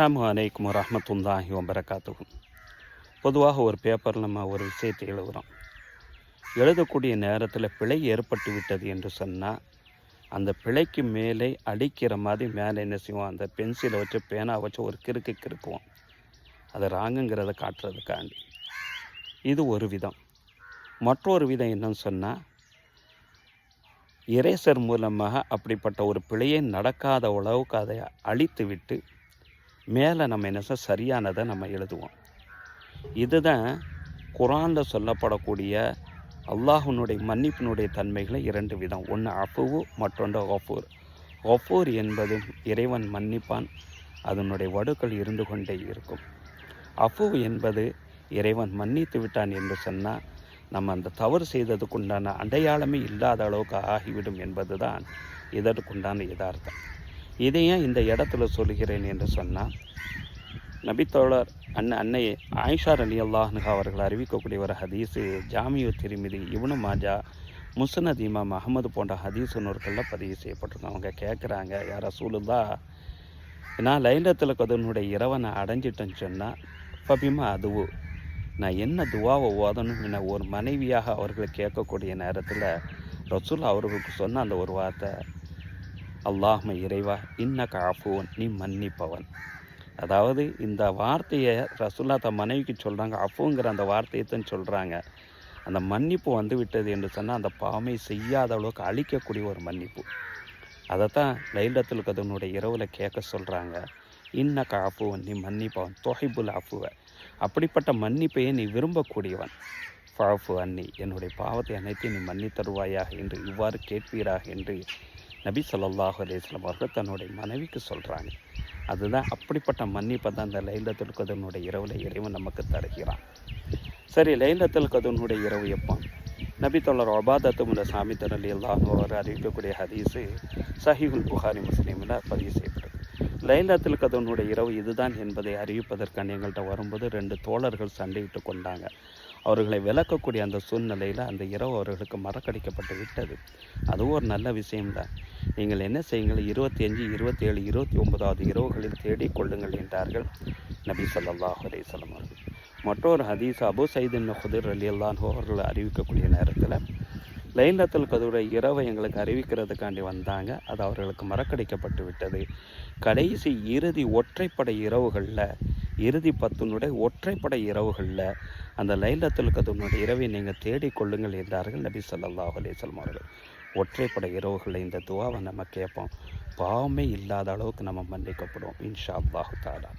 அஸ்லாம் அலைக்கும் வரஹ்மத்துல்லாஹி வபரகாத்துஹு. பொதுவாக ஒரு பேப்பரில் நம்ம ஒரு விஷயத்தை எழுதுகிறோம் எழுதக்கூடிய நேரத்தில் பிழை ஏற்பட்டு விட்டது என்று சொன்னால் அந்த பிழைக்கு மேலே அடிக்கிற மாதிரி மேலே என்ன செய்வோம்? அந்த பென்சிலை வச்சு பேனா வச்சு ஒரு கிறுக்கு கிறுக்குவோம். அது ராங்குங்கிறத காட்டுறதுக்காண்டி. இது ஒரு விதம். மற்றொரு விதம் என்னன்னு சொன்னால் இரேசர் மூலமாக அப்படிப்பட்ட ஒரு பிழையே நடக்காத அளவுக்கு அதை அழித்து விட்டு மேலே நம்ம என்ன சரியானதை நம்ம எழுதுவோம். இதுதான் குரானில் சொல்லப்படக்கூடிய அல்லாஹ்வினுடைய மன்னிப்பினுடைய தன்மைகளை இரண்டு விதம். ஒன்று அஃபுவு மற்றொன்று ஒஃபூர் ஒஃபூர் என்பது இறைவன் மன்னிப்பான் அதனுடைய வடுக்கள் இருந்து கொண்டே இருக்கும். அஃபுவு என்பது இறைவன் மன்னித்து விட்டான் என்று சொன்னால் நம்ம அந்த தவறு செய்ததுக்குண்டான அடையாளமே இல்லாத அளவுக்கு ஆகிவிடும் என்பதுதான் இதற்குண்டான யதார்த்தம். இதையும் இந்த இடத்துல சொல்கிறேன் என்று சொன்னால் நபித்தோழர் அண்ணன் அன்னை ஆயிஷா அலி அல்லாஹ்னுகா அவர்கள் அறிவிக்கக்கூடிய ஒரு ஹதீஸு ஜாமியு திருமிதி இவனு மாஜா முசுன் இமாம் அகமது போன்ற ஹதீஸ் நூற்களில் பதிவு செய்யப்பட்டிருக்கோம். அவங்க கேட்குறாங்க யார் ரசூலுல்லா நான் லைலத்தில் கதனுடைய இரவை நான் அடைஞ்சிட்டேன்னு சொன்னால் பபிமா அதுவு? நான் என்ன துவாவை ஓதணும் என ஒரு மனைவியாக அவர்கள் கேட்கக்கூடிய நேரத்தில் ரசூல் அவர்களுக்கு சொன்ன அந்த ஒரு வார்த்தை அல்லாஹ்ம இறைவா இன்ன காஃபுவன் நீ மன்னிப்பவன். அதாவது இந்த வார்த்தையை ரசுல்லா தன் மனைவிக்கு சொல்கிறாங்க அஃபுங்கிற அந்த வார்த்தையை தான் சொல்கிறாங்க அந்த மன்னிப்பு வந்து விட்டது என்று சொன்னால் அந்த பாவமை செய்யாத அளவுக்கு அழிக்கக்கூடிய ஒரு மன்னிப்பு. அதைத்தான் லைலத்தில் கதனுடைய இரவில் கேட்க சொல்கிறாங்க இன்ன காஃபுவன் நீ மன்னிப்பவன் தொகைபுல் அஃபுவ. அப்படிப்பட்ட மன்னிப்பையே நீ விரும்பக்கூடியவன். ஃபாஃபு அன்னி என்னுடைய பாவத்தை அனைத்தையும் நீ மன்னித்தருவாயாக என்று இவ்வாறு கேட்பீராக? என்று நபி ஸல்லல்லாஹு அலேஸ்லம் அவர்கள் தன்னுடைய மனைவிக்கு சொல்கிறாங்க அதுதான் அப்படிப்பட்ட மன்னிப்பை தான் இந்த லைலத்துல் கதனுடைய இரவில் இறைவன் நமக்கு தருகிறான். சரி லைலத்தில் கதனுடைய இரவு எப்போ? நபி தொல்லர் ஒபாதத்து முல்ல சாமி தனல் அல்லாஹ் அவர் அறிவிக்கக்கூடிய ஹதீஸு சஹிகுல் புகாரி முஸ்லீமில் பதிவு செய்யப்படுது லைலத்தில் கதனுடைய இரவு இதுதான் என்பதை அறிவிப்பதற்கான எங்கள்கிட்ட வரும்போது ரெண்டு தோழர்கள் சண்டையிட்டு கொண்டாங்க. அவர்களை விளக்கக்கூடிய அந்த சூழ்நிலையில் அந்த இரவு அவர்களுக்கு மறக்கடிக்கப்பட்டு விட்டது. அதுவும் ஒரு நல்ல விஷயம்தான் நீங்கள் என்ன செய்யுங்கள்? இருபத்தி அஞ்சு இருபத்தி ஏழு இருபத்தி ஒன்பதாவது இரவுகளில் தேடிக்கொள்ளுங்கள் என்றார்கள் நபி ஸல்லல்லாஹு அலேசலம் அவர்கள். மற்றொரு ஹதீஸ் அபு சைதின் ஹுதிர் அலி அல்லாஹ் அவர்கள் அறிவிக்கக்கூடிய நேரத்தில் லைலத்தில் கதுரை இரவை எங்களுக்கு அறிவிக்கிறதுக்காண்டி வந்தாங்க. அது அவர்களுக்கு மறக்கடிக்கப்பட்டு விட்டது. கடைசி இறுதி ஒற்றைப்படை இரவுகளில் இறுதி பத்துனுடைய ஒற்றைப்படை இரவுகளில் அந்த லைலத்துல் கதுனுடைய இரவை நீங்கள் தேடிக்கொள்ளுங்கள் என்றார்கள் நபி ஸல்லல்லாஹு அலைஹி அவர்கள். ஒற்றைப்படை இரவுகளில் இந்த துவாவை நம்ம கேட்போம். பாவமே இல்லாத அளவுக்கு நம்ம மன்னிக்கப்படுவோம். இன்ஷா அல்லாஹு தாலா